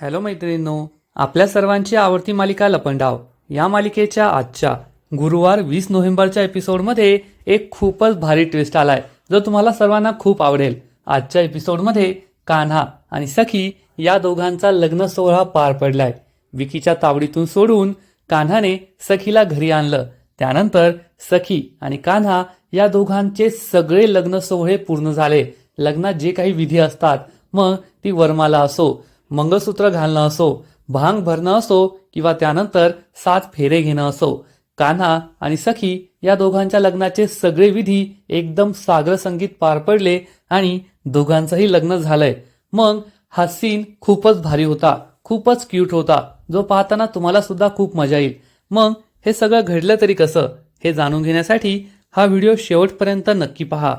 Hello मैत्रिणींनो आपल्या सर्वांची आवडती मालिका लपंडाव. या मालिकेच्या आजच्या गुरुवार वीस नोव्हेंबरच्या एपिसोडमध्ये एक खूपच भारी ट्विस्ट आलाय जो तुम्हाला सर्वांना खूप आवडेल. आजच्या एपिसोडमध्ये कान्हा आणि सखी या दोघांचा लग्न सोहळा पार पडलाय. विकीच्या तावडीतून सोडून कान्हाने सखीला घरी आणलं. त्यानंतर सखी आणि कान्हा या दोघांचे सगळे लग्न सोहळे पूर्ण झाले. लग्नात जे काही विधी असतात मग ती वरमाला असो मंगळसूत्र घालणं असो भांग भरणं असो किंवा त्यानंतर सात फेरे घेणं असो कान्हा आणि सखी या दोघांच्या लग्नाचे सगळे विधी एकदम सागर संगीत पार पडले आणि दोघांचंही लग्न झालंय. मग हा सीन खूपच भारी होता खूपच क्यूट होता जो पाहताना तुम्हाला सुद्धा खूप मजा येईल. मग हे सगळं घडलं तरी कसं हे जाणून घेण्यासाठी हा व्हिडिओ शेवटपर्यंत नक्की पहा.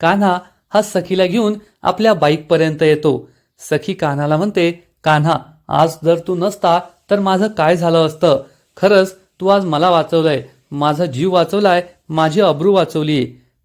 कान्हा हा सखीला घेऊन आपल्या बाईकपर्यंत येतो. सखी कान्हाला म्हणते कान्हा आज जर तू नसता तर माझं काय झालं असतं? खरंच तू आज मला वाचवलंय. माझा जीव वाचवलाय माझी अब्रू वाचवली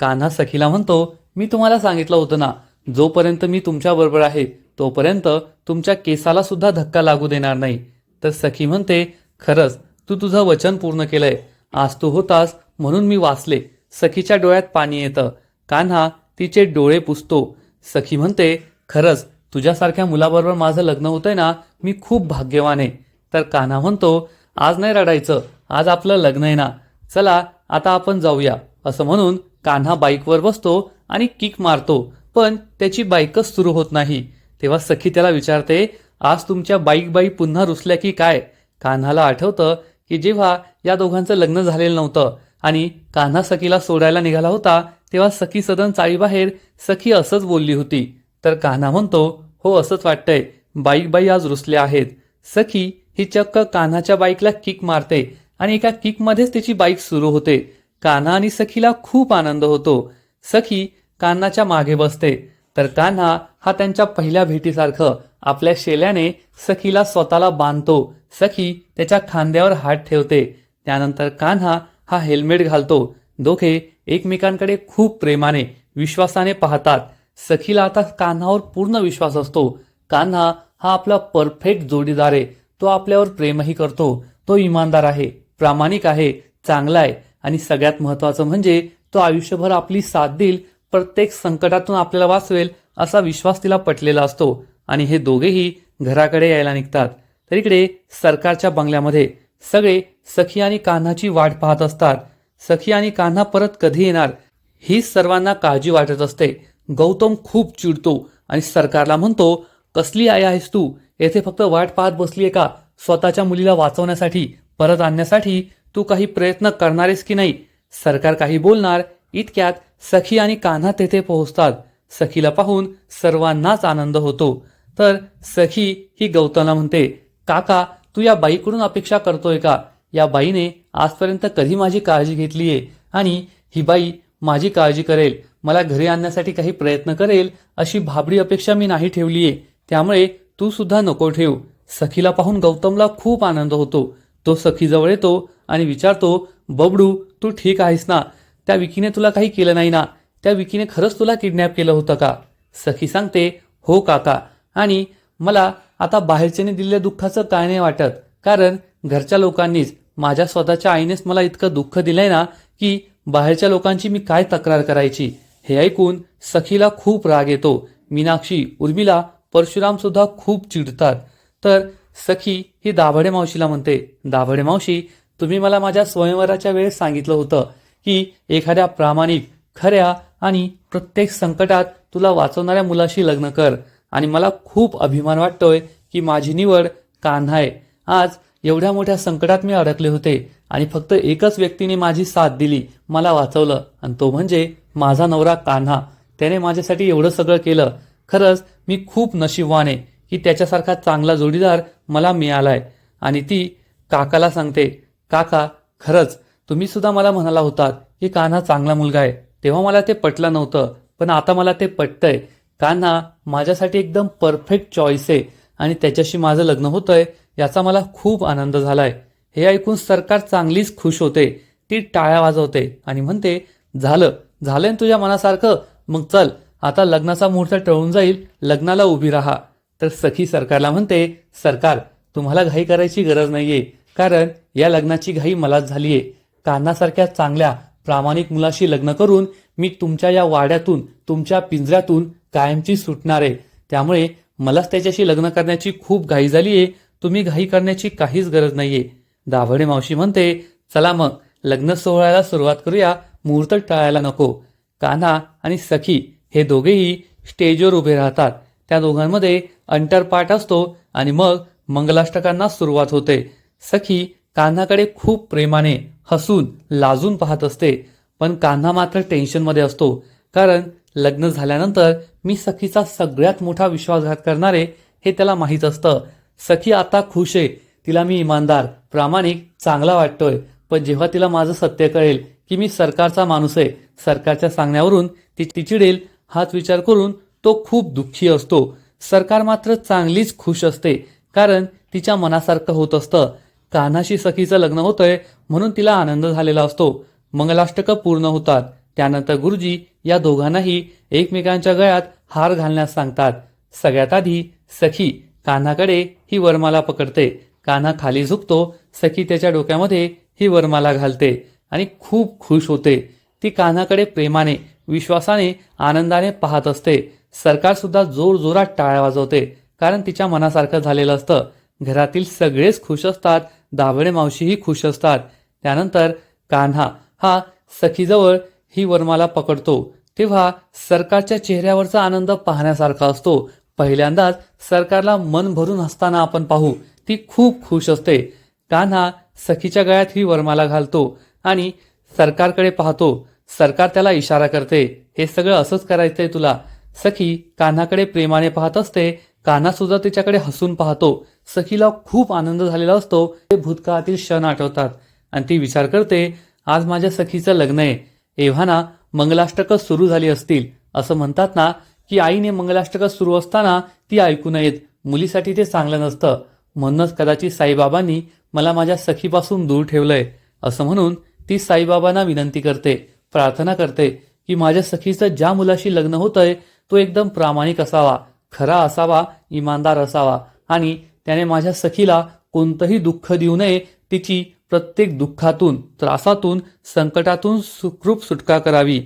कान्हा सखीला म्हणतो मी तुम्हाला सांगितलं होतं ना जोपर्यंत मी तुमच्या बरोबर आहे तोपर्यंत तुमच्या केसाला सुद्धा धक्का लागू देणार नाही. तर सखी म्हणते खरंच तू तुझं वचन पूर्ण केलंय. आज तू होतास म्हणून मी वाचले. सखीच्या डोळ्यात पाणी येतं. कान्हा तिचे डोळे पुसतो. सखी म्हणते खरंच तुझ्यासारख्या मुलाबरोबर माझं लग्न होतंय ना मी खूप भाग्यवान आहे. तर कान्हा म्हणतो आज नाही रडायचं आज आपलं लग्न आहे ना. चला आता आपण जाऊया. असं म्हणून कान्हा बाईकवर बसतो आणि किक मारतो पण त्याची बाईकच सुरू होत नाही. तेव्हा सखी त्याला विचारते आज तुमच्या बाईक बाई पुन्हा रुसल्या की काय? कान्हाला आठवतं की जेव्हा या दोघांचं लग्न झालेलं नव्हतं आणि कान्हा सखीला सोडायला निघाला होता तेव्हा सखी सदन चाळीबाहेर सखी असंच बोलली होती. तर कान्हा म्हणतो हो असंच वाटतंय. बाईक बाई आज रुसल्या आहेत. सखी ही चक्क कान्हाच्या बाईकला किक मारते आणि एका किकमध्येच तिची बाईक सुरू होते. कान्हा आणि सखीला खूप आनंद होतो. सखी कान्हाच्या मागे बसते. तर कान्हा हा त्यांच्या पहिल्या भेटीसारखं आपल्या शेल्याने सखीला स्वतःला बांधतो. सखी त्याच्या खांद्यावर हात ठेवते. त्यानंतर कान्हा हा हेल्मेट घालतो. दोघे एकमेकांकडे खूप प्रेमाने विश्वासाने पाहतात. सखीला आता कान्हावर पूर्ण विश्वास असतो. कान्हा हा आपला परफेक्ट जोडीदार आहे. तो आपल्यावर प्रेमही करतो. तो इमानदार आहे प्रामाणिक आहे चांगला आहे. आणि सगळ्यात महत्वाचं म्हणजे तो आयुष्यभर आपली साथ देईल प्रत्येक संकटातून आपल्याला वाचवेल असा विश्वास तिला पटलेला असतो. आणि हे दोघेही घराकडे यायला निघतात. तर इकडे सरकारच्या बंगल्यामध्ये सगळे सखी आणि कान्हाची वाट पाहत असतात. सखी आणि कान्हा परत कधी येणार ही सर्वांना काळजी वाटत असते. गौतम खूप चिडतो आणि सरकारला म्हणतो कसली आई आहेस तू? येथे फक्त वाट पाहत बसली आहे का? स्वतःच्या मुलीला वाचवण्यासाठी परत आणण्यासाठी तू काही प्रयत्न करणारेस की नाही? सरकार काही बोलणार इतक्यात सखी आणि कान्हा तेथे पोहोचतात. सखीला पाहून सर्वांनाच आनंद होतो. तर सखी ही गौतमला म्हणते काका तू या बाईकडून अपेक्षा करतोय का? या बाईने आजपर्यंत कधी माझी काळजी घेतलीये? आणि ही बाई माझी काळजी करेल. मला घरी आणण्यासाठी काही प्रयत्न करेल अशी भाबडी अपेक्षा मी नाही ठेवलीये. त्यामुळे तू सुद्धा नको ठेव. सखीला पाहून गौतमला खूप आनंद होतो. तो सखीजवळ येतो आणि विचारतो बबडू तू ठीक आहेस ना? त्या विकीने तुला काही केलं नाही ना? त्या विकीने खरंच तुला किडनॅप केलं होतं का? सखी सांगते हो काका. आणि मला आता बाहेरच्याने दिलेल्या दुःखाचं काय नाही वाटत. कारण घरच्या लोकांनीच माझ्या स्वतःच्या आईनेच मला इतकं दुःख दिलंय ना की बाहेरच्या लोकांची मी काय तक्रार करायची? हे ऐकून सखीला खूप राग येतो. मीनाक्षी उर्मिला परशुराम सुद्धा खूप चिडतात. तर सखी ही दाभडे मावशीला म्हणते दाभडे मावशी तुम्ही मला माझ्या स्वयंवराच्या वेळेस सांगितलं होतं की एखाद्या प्रामाणिक खऱ्या आणि प्रत्येक संकटात तुला वाचवणाऱ्या मुलाशी लग्न कर आणि मला खूप अभिमान वाटतोय की माझी निवड कान्हा आहे. आज एवढ्या मोठ्या संकटात मी अडकले होते आणि फक्त एकच व्यक्तीने माझी साथ दिली मला वाचवलं. आणि तो म्हणजे माझा नवरा कान्हा त्याने माझ्यासाठी एवढं सगळं केलं. खरंच मी खूप नशीबवान आहे की त्याच्यासारखा चांगला जोडीदार मला मिळालाय. आणि ती काकाला सांगते काका खरंच तुम्ही सुद्धा मला म्हणाला होतात की कान्हा चांगला मुलगा आहे. तेव्हा मला ते पटलं नव्हतं पण आता मला ते पटतंय. कान्हा माझ्यासाठी एकदम परफेक्ट चॉईस आहे आणि त्याच्याशी माझं लग्न होतंय याचा मला खूप आनंद झालाय. हे ऐकून सरकार चांगलीच खुश होते. ती टाळ्या वाजवते आणि म्हणते झालं झालंय ना तुझ्या मनासारखं? मग चल आता लग्नाचा मुहूर्त टळून जाईल लग्नाला उभी राहा. तर सखी सरकारला म्हणते सरकार तुम्हाला घाई करायची गरज नाहीये. कारण या लग्नाची घाई मलाच झालीये. कान्हासारख्या चांगल्या प्रामाणिक मुलाशी लग्न करून मी तुमच्या या वाड्यातून तुमच्या पिंजऱ्यातून कायमची सुटणार. आहे त्यामुळे मलाच त्याच्याशी लग्न करण्याची खूप घाई झालीये. तुम्ही घाई करण्याची काहीच गरज नाहीये. दाभडे मावशी म्हणते चला मग लग्न सोहळ्याला सुरुवात करूया. मुहूर्त टाळायला नको. कान्हा आणि सखी हे दोघेही स्टेजवर उभे राहतात. त्या दोघांमध्ये अंटरपाठ असतो आणि मग मंगलाष्टकांना सुरुवात होते. सखी कान्हाकडे खूप प्रेमाने हसून लाजून पाहत असते. पण कान्हा मात्र टेन्शनमध्ये असतो. कारण लग्न झाल्यानंतर मी सखीचा सगळ्यात मोठा विश्वासघात करणारे हे त्याला माहीत असतं. सखी आता खुश आहे. तिला मी इमानदार प्रामाणिक चांगला वाटतोय. पण जेव्हा तिला माझं सत्य कळेल की मी सरकारचा माणूस आहे. सरकारच्या सांगण्यावरून ती ती चिडेल हाच विचार करून तो खूप दुःखी असतो. सरकार मात्र चांगलीच खुश असते कारण तिच्या मनासारखं होत असतं. कान्हाशी सखीचं लग्न होतंय म्हणून तिला आनंद झालेला असतो. मंगलाष्टकं पूर्ण होतात. त्यानंतर गुरुजी या दोघांनाही एकमेकांच्या गळ्यात हार घालण्यास सांगतात. सगळ्यात आधी सखी कान्हाकडे ही वरमाला पकडते. कान्हा खाली झुकतो. सखी त्याच्या डोक्यामध्ये ही वरमाला घालते. आणि खूप खुश होते. ती कान्हाकडे प्रेमाने विश्वासाने आनंदाने पाहत असते. सरकारसुद्धा जोरजोरात जोर जोरात टाळ्या वाजवते. कारण तिच्या मनासारखं झालेलं असतं. घरातील सगळेच खुश असतात. दाभडे मावशीही खुश असतात. त्यानंतर कान्हा हा सखीजवळ ही वर्माला पकडतो. तेव्हा सरकारच्या चेहऱ्यावरचा आनंद पाहण्यासारखा असतो. पहिल्यांदाच सरकारला मन भरून हसताना आपण पाहू. ती खूप खुश असते. कान्हा सखीच्या गळ्यात ही वरमाला घालतो. आणि सरकारकडे पाहतो सरकार त्याला इशारा करते हे सगळं असंच करायचंय तुला. सखी कान्हाकडे प्रेमाने पाहत असते कान्हा सुद्धा तिच्याकडे हसून पाहतो. सखीला खूप आनंद झालेला असतो ते भूतकाळातील क्षण आठवतात. आणि ती विचार करते आज माझ्या सखीचं लग्न आहे. एव्हाना मंगलाष्टकं सुरू झाली असतील. असं म्हणतात ना की आईने मंगलाष्टकं सुरू असताना ती ऐकू नयेत. मुलीसाठी ते चांगलं नसतं. म्हणूनच कदाचित साईबाबांनी मला माझ्या सखीपासून दूर ठेवलंय असं म्हणून ती साईबाबांना विनंती करते प्रार्थना करते की माझ्या सखीचं ज्या मुलाशी लग्न होतंय तो एकदम प्रामाणिक असावा खरा असावा इमानदार असावा आणि त्याने माझ्या सखीला कोणतंही दुःख देऊ नये तिची प्रत्येक दुःखातून त्रासातून संकटातून सुखरूप सुटका करावी.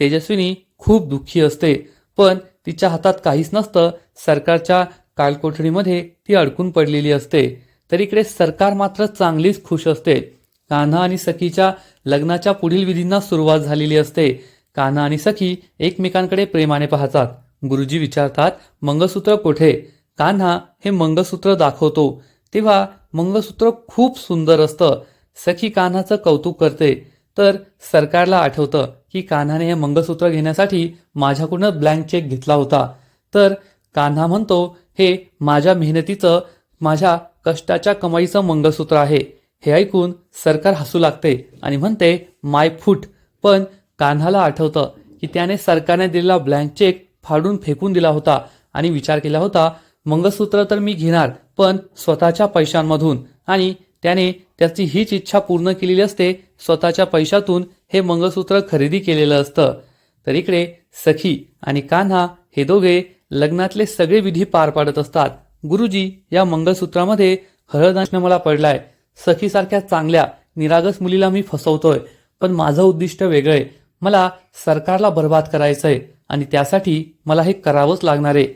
तेजस्विनी खूप दुःखी असते पण तिच्या हातात काहीच नसतं सरकारच्या कालकोठडीमध्ये ती अडकून पडलेली असते. तर इकडे सरकार मात्र चांगलीच खुश असते. कान्हा आणि सखीच्या लग्नाच्या पुढील विधींना सुरुवात झालेली असते. कान्हा आणि सखी एकमेकांकडे प्रेमाने पाहतात. गुरुजी विचारतात मंगळसूत्र कुठे? कान्हा हे मंगळसूत्र दाखवतो. तेव्हा मंगळसूत्र खूप सुंदर असतं. सखी कान्हाचं कौतुक करते. तर सरकारला आठवतं की कान्हाने हे मंगळसूत्र घेण्यासाठी माझ्याकडून ब्लँक चेक घेतला होता. तर कान्हा म्हणतो हे माझ्या मेहनतीचं माझ्या कष्टाच्या कमाईचं मंगळसूत्र आहे. हे ऐकून सरकार हसू लागते आणि म्हणते माय फूट. पण कान्हाला आठवतं की त्याने सरकारने दिलेला ब्लँक चेक फाडून फेकून दिला होता आणि विचार केला होता मंगळसूत्र तर मी घेणार पण स्वतःच्या पैशांमधून. आणि त्याने त्याची हीच इच्छा पूर्ण केलेली असते स्वतःच्या पैशातून हे मंगळसूत्र खरेदी केलेलं असतं. तर इकडे सखी आणि कान्हा हे दोघे लग्नातले सगळे विधी पार पाडत असतात. गुरुजी या मंगळसूत्रामध्ये हळद मला पडलाय. सखीसारख्या चांगल्या निरागस मुलीला मी फसवतोय. पण माझं उद्दिष्ट वेगळंय मला सरकारला बर्बाद करायचंय आणि त्यासाठी मला हे करावंच लागणार आहे.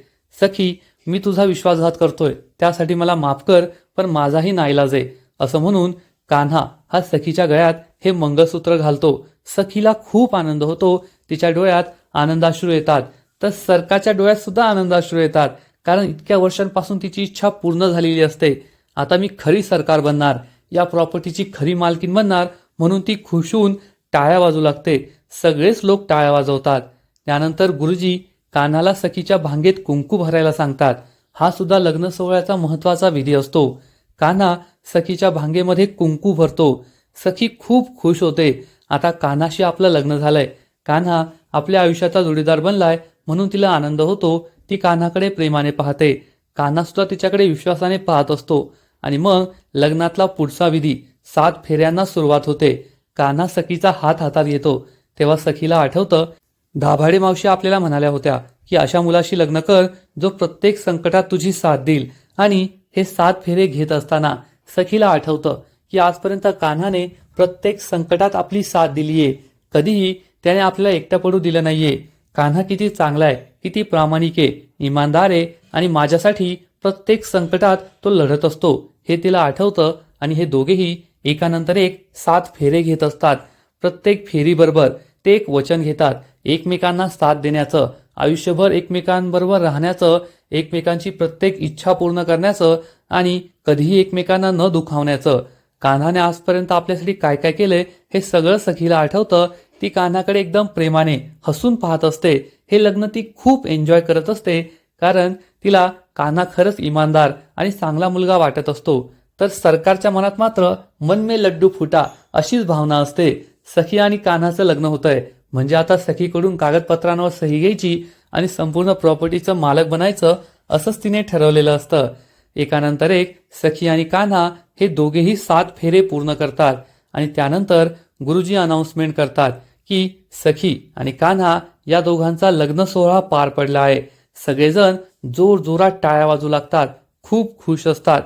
सखी मी तुझा विश्वासघात करतोय. त्यासाठी मला माफ कर पण माझाही नाईलाज आहे. असं म्हणून कान्हा हा सखीच्या गळ्यात हे मंगळसूत्र घालतो. सखीला खूप आनंद होतो. तिच्या डोळ्यात आनंदाश्रू येतात. तर सरकारच्या डोळ्यात सुद्धा आनंदाश्रू येतात. कारण इतक्या वर्षांपासून तिची इच्छा पूर्ण झालेली असते. आता मी खरी सरकार बनणार. या प्रॉपर्टीची खरी मालकीन बनणार म्हणून ती खुश होऊन टाळ्या वाजू लागते. सगळेच लोक टाळ्या वाजवतात. त्यानंतर गुरुजी कानाला सखीच्या भांगेत कुंकू भरायला सांगतात. हा सुद्धा लग्न सोहळ्याचा महत्त्वाचा विधी असतो. कान्हा सखीच्या भांगेमध्ये कुंकू भरतो. सखी खूप खुश होते. आता कान्हाशी आपलं लग्न झालंय. कान्हा आपल्या आयुष्याचा जोडीदार बनलाय म्हणून तिला आनंद होतो. ती कान्हाकडे प्रेमाने पाहते. कान्हा सुद्धा तिच्याकडे विश्वासाने पाहत असतो. आणि मग लग्नातला पुढचा विधी सात फेऱ्यांना सुरुवात होते. कान्हा सखीचा हात हातात येतो तेव्हा सखीला आठवतं दाभाडे मावशी आपल्याला म्हणाल्या होत्या की अशा मुलाशी लग्न कर जो प्रत्येक संकटात तुझी साथ देईल. आणि हे सात फेरे घेत असताना सखीला आठवतं की आजपर्यंत कान्हाने प्रत्येक संकटात आपली साथ दिलीये. कधीही त्याने आपल्याला एकटं पडू दिलं नाहीये. कान्हा किती चांगला आहे किती प्रामाणिक आहे. इमानदार आहे आणि माझ्यासाठी प्रत्येक संकटात तो लढत असतो. हे तिला आठवतं आणि हे दोघेही एकानंतर एक सात फेरे घेत असतात. प्रत्येक फेरीबरोबर ते एक वचन घेतात. एकमेकांना साथ देण्याचं आयुष्यभर एकमेकांबरोबर राहण्याचं एकमेकांची प्रत्येक इच्छा पूर्ण करण्याचं आणि कधीही एकमेकांना न दुखावण्याचं. कान्हाने आजपर्यंत आपल्यासाठी काय काय केलंय हे सगळं सखीला आठवतं. ती कान्हाकडे एकदम प्रेमाने हसून पाहत असते. हे लग्न ती खूप एन्जॉय करत असते. कारण तिला कान्हा खरंच इमानदार आणि चांगला मुलगा वाटत असतो. तर सरकारच्या मनात मात्र मन में लड्डू फुटा अशीच भावना असते. सखी आणि कान्हाचं लग्न होतंय. म्हणजे आता सखीकडून कागदपत्रांवर सही घ्यायची आणि संपूर्ण प्रॉपर्टीचं मालक बनायचं असंच तिने ठरवलेलं असतं. एकानंतर एक सखी आणि कान्हा हे दोघेही सात फेरे पूर्ण करतात आणि त्यानंतर गुरुजी अनाऊन्समेंट करतात की सखी आणि कान्हा या दोघांचा लग्न सोहळा पार पडला आहे. सगळेजण जोर जोरात टाळ्या वाजू लागतात खूप खुश असतात.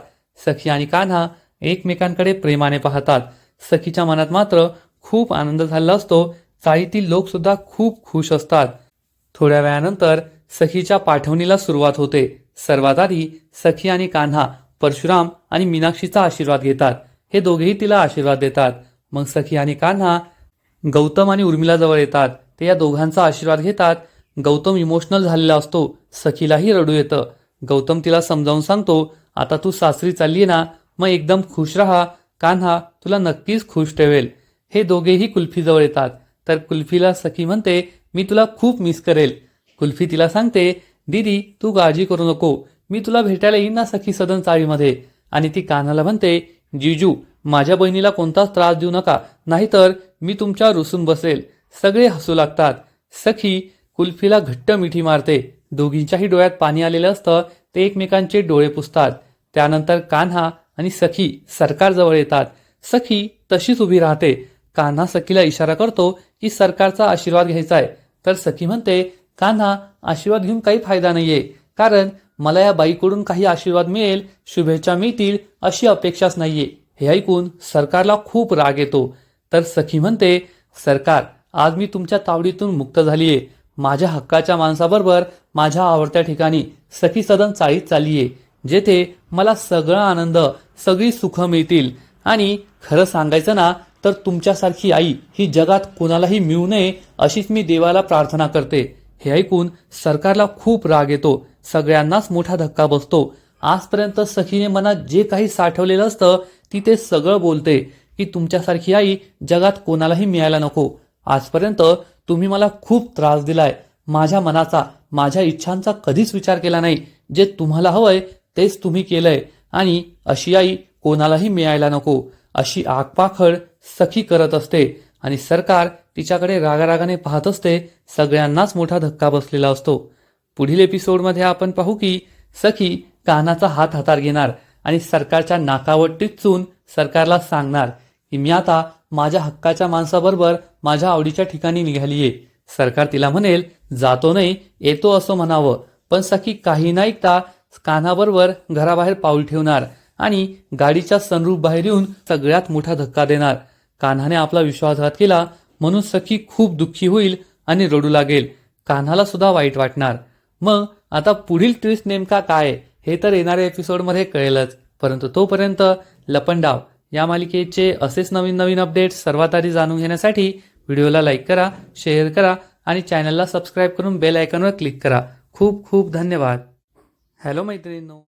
सखी आणि कान्हा एकमेकांकडे प्रेमाने पाहतात. सखीच्या मनात मात्र खूप आनंद झालेला असतो. चाळीतील लोक सुद्धा खूप खुश असतात. थोड्या वेळानंतर सखीच्या पाठवणीला सुरुवात होते. सर्वात आधी सखी आणि कान्हा परशुराम आणि मीनाक्षीचा आशीर्वाद घेतात. हे दोघेही तिला आशीर्वाद देतात. मग सखी आणि कान्हा गौतम आणि उर्मिला जवळ येतात. ते या दोघांचा आशीर्वाद घेतात. गौतम इमोशनल झालेला असतो. सखीलाही रडू येतं. गौतम तिला समजावून सांगतो आता तू सासरी चालली ना मग एकदम खुश राहा. कान्हा तुला नक्कीच खुश ठेवेल. हे दोघेही कुल्फीजवळ येतात. तर कुल्फीला सखी म्हणते मी तुला खूप मिस करेल. कुल्फी तिला सांगते दीदी तू काळजी करू नको. मी तुला भेटायला येईन ना सखी सदन चाळीमध्ये. आणि ती कान्हाला म्हणते जिजू माझ्या बहिणीला कोणताच त्रास देऊ नका. नाहीतर मी तुमच्या रुसून बसेल. सगळे हसू लागतात. सखी कुल्फीला घट्ट मिठी मारते. दोघींच्याही डोळ्यात पाणी आलेलं असतं. ते एकमेकांचे डोळे पुसतात. त्यानंतर कान्हा आणि सखी सरकारजवळ येतात. सखी तशीच उभी राहते. कान्हा सखीला इशारा करतो की सरकारचा आशीर्वाद घ्यायचा आहे तर सखी म्हणते कान्हा आशीर्वाद घेऊन काही फायदा नाहीये. कारण मला या बाईकडून काही आशीर्वाद मिळेल शुभेच्छा मिळतील अशी अपेक्षाच नाहीये. हे ऐकून सरकारला खूप राग येतो. तर सखी म्हणते सरकार आज मी तुमच्या तावडीतून मुक्त झालीये. माझ्या हक्काच्या माणसाबरोबर माझ्या आवडत्या ठिकाणी सखी सदन चाळीत चाललीये जेथे मला सगळा आनंद सगळी सुख मिळतील. आणि खरं सांगायचं ना तर तुमच्यासारखी आई ही जगात कोणालाही मिळू नये अशीच मी देवाला प्रार्थना करते. हे ऐकून सरकारला खूप राग येतो. सगळ्यांनाच मोठा धक्का बसतो. आजपर्यंत सखीने मनात जे काही साठवलेलं असतं ती ते सगळं बोलते की तुमच्यासारखी आई जगात कोणालाही मिळायला नको. आजपर्यंत तुम्ही मला खूप त्रास दिलाय. माझ्या मनाचा माझ्या इच्छांचा कधीच विचार केला नाही. जे तुम्हाला हवंय तेच तुम्ही केलंय. आणि अशी आई कोणालाही मिळायला नको. अशी आगपाखड सखी करत असते. आणि सरकार तिच्याकडे रागारागाने पाहत असते सगळ्यांनाच मोठा धक्का बसलेला असतो. पुढील एपिसोडमध्ये आपण पाहू की सखी कानाचा हात हातात घेणार आणि सरकारच्या नाकावर टिचून सरकारला सांगणार की मी आता माझ्या हक्काच्या माणसाबरोबर माझ्या आवडीच्या ठिकाणी निघालीये. सरकार तिला म्हणेल जातो नाही येतो असं म्हणावं. पण सखी काही न ऐकता कानाबरोबर घराबाहेर पाऊल ठेवणार आणि गाडीच्या सनरूप बाहेर येऊन सगळ्यात मोठा धक्का देणार. कान्हाने आपला विश्वासघात केला म्हणून सखी खूप दुःखी होईल आणि रडू लागेल. कान्हाला सुद्धा वाईट वाटणार. मग आता पुढील ट्विस्ट नेमका काय? हे तर येणाऱ्या एपिसोडमध्ये कळेलच. परंतु तोपर्यंत लपंडाव या मालिकेचे असेच नवीन नवीन अपडेट्स सर्वात आधी जाणून घेण्यासाठी व्हिडिओला लाईक करा शेअर करा आणि चॅनलला सबस्क्राईब करून बेल आयकॉनवर क्लिक करा. खूप खूप धन्यवाद. हॅलो मैत्रिणींनो.